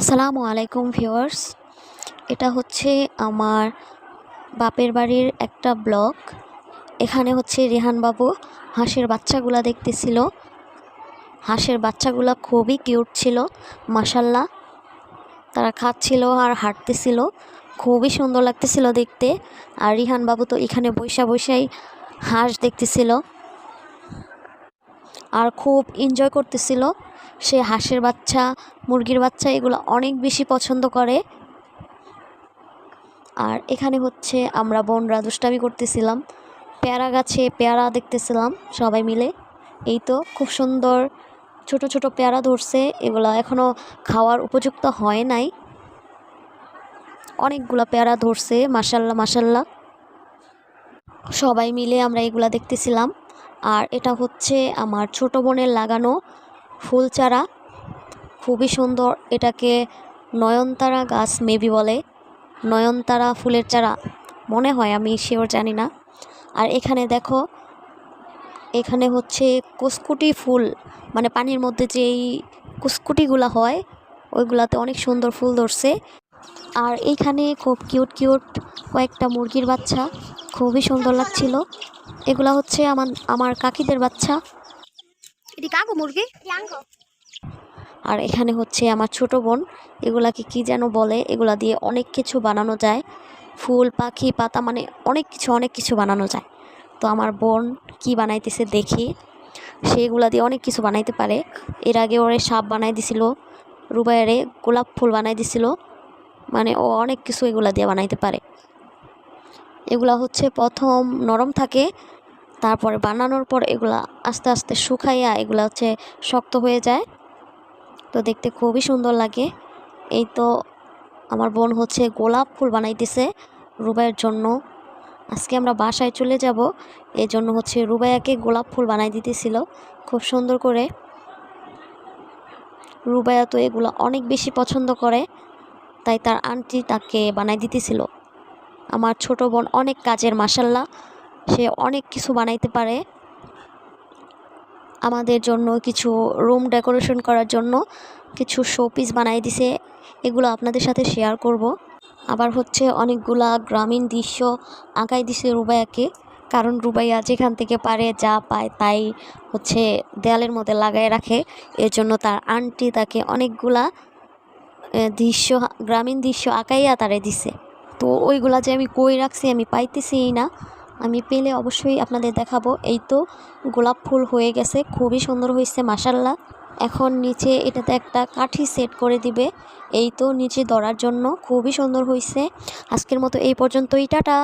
আসসালামু আলাইকুম ভিউয়ার্স। এটা হচ্ছে আমার বাপের বাড়ির একটা ব্লগ। এখানে হচ্ছে রেহান বাবু হাঁসের বাচ্চাগুলা দেখতেছিল। হাঁসের বাচ্চাগুলা খুবই কিউট ছিল মাসাল্লাহ তারা খাচ্ছিল আর হাঁটতেছিল, খুবই সুন্দর লাগতেছিল দেখতে। আর রিহান বাবু তো এখানে বৈশা বৈশাই হাঁস দেখতেছিল। আর খুব এনজয় করতেছিল। সে হাঁসের বাচ্চা, মুরগির বাচ্চা এগুলো অনেক বেশি পছন্দ করে। আর এখানে হচ্ছে আমরা বোনরা দুষ্টামি করতেছিলাম। পেয়ারা গাছে পেয়ারা দেখতেছিলাম সবাই মিলে। এই তো খুব সুন্দর ছোট ছোট পেয়ারা ধরছে, এগুলো এখনও খাওয়ার উপযুক্ত হয় নাই। অনেকগুলো পেয়ারা ধরছে মাসাল্লাহ মাসাল্লাহ সবাই মিলে আমরা এগুলা দেখতেছিলাম। আর এটা হচ্ছে আমার ছোট বোনের লাগানো ফুল চারা খুবই সুন্দর। এটাকে নয়নতারা গাছ মেবি বলে। নয়নতারা ফুলের চারা। মনে হয়, আমি শিওর জানি না। আর এখানে দেখো, এখানে হচ্ছে কুসকুটি ফুল। মানে পানির মধ্যে যেই কুসকুটিগুলো হয়, ওইগুলাতে অনেক সুন্দর ফুল ধরছে। আর এইখানে খুব কিউট কিউট কয়েকটা মুরগির বাচ্চা। খুবই সুন্দর লাগছিল। এগুলা হচ্ছে আমার আমার কাকিদের বাচ্চা। এটি কাকু মুরগি? আর এখানে হচ্ছে আমার ছোট বোন। এগুলাকে কি যেন বলে এগুলা দিয়ে অনেক কিছু বানানো যায়। ফুল পাখি পাতা মানে অনেক কিছু অনেক কিছু বানানো যায়। তো আমার বোন কি বানাইতেছে দেখি। সে এগুলা দিয়ে অনেক কিছু বানাইতে পারে। এর আগে ওরে সাপ বানাই দিছিল রুবাইরে গোলাপ ফুল বানাই দিছিল। মানে ও অনেক কিছু এগুলা দিয়ে বানাইতে পারে। এগুলা হচ্ছে প্রথম নরম থাকে, তারপরে বানানোর পর এগুলা আস্তে আস্তে শুকাইয়া এগুলা হচ্ছে শক্ত হয়ে যায়। তো দেখতে খুবই সুন্দর লাগে। এই তো আমার বোন হচ্ছে গোলাপ ফুল বানাইতেছে রুবাইয়ের জন্য। আজকে আমরা বাসায় চলে যাব এই জন্য হচ্ছে রুবাইয়াকে গোলাপ ফুল বানাই দিতেছিল খুব সুন্দর করে। রুবাইয়া তো এগুলো অনেক বেশি পছন্দ করে, তাই তার আন্টি তাকে বানাই দিতেছিল। আমার ছোট বোন অনেক কাজের মাসাল্লাহ সে অনেক কিছু বানাইতে পারে আমাদের জন্য, কিছু রুম ডেকোরেশন করার জন্য, কিছু শোপিস বানাই দিছে, এগুলো আপনাদের সাথে শেয়ার করব। আবার হচ্ছে অনেকগুলা গ্রামীণ দৃশ্য আঁকাই দিছে রুবাইয়াকে, কারণ রুবাইয়া যেখান থেকে পারে, যা পায় তাই হচ্ছে দেয়ালের মধ্যে লাগায় রাখে। এর জন্য তার আন্টি তাকে অনেকগুলা দৃশ্য, গ্রামীণ দৃশ্য আঁকাইয়া তারে দিছে। তো ওইগুলা যে আমি কই রাখছি, আমি পাইতেছি না। আমি পেলে অবশ্যই আপনাদের দেখাবো। এই তো গোলাপ ফুল হয়ে গেছে, খুবই সুন্দর হয়েছে মাসাল্লাহ এখন নিচে এটাতে একটা কাঠি সেট করে দিবে। এই তো নিচে ধরার জন্য খুবই সুন্দর হয়েছে। আজকের মতো এই পর্যন্তই, টাটা!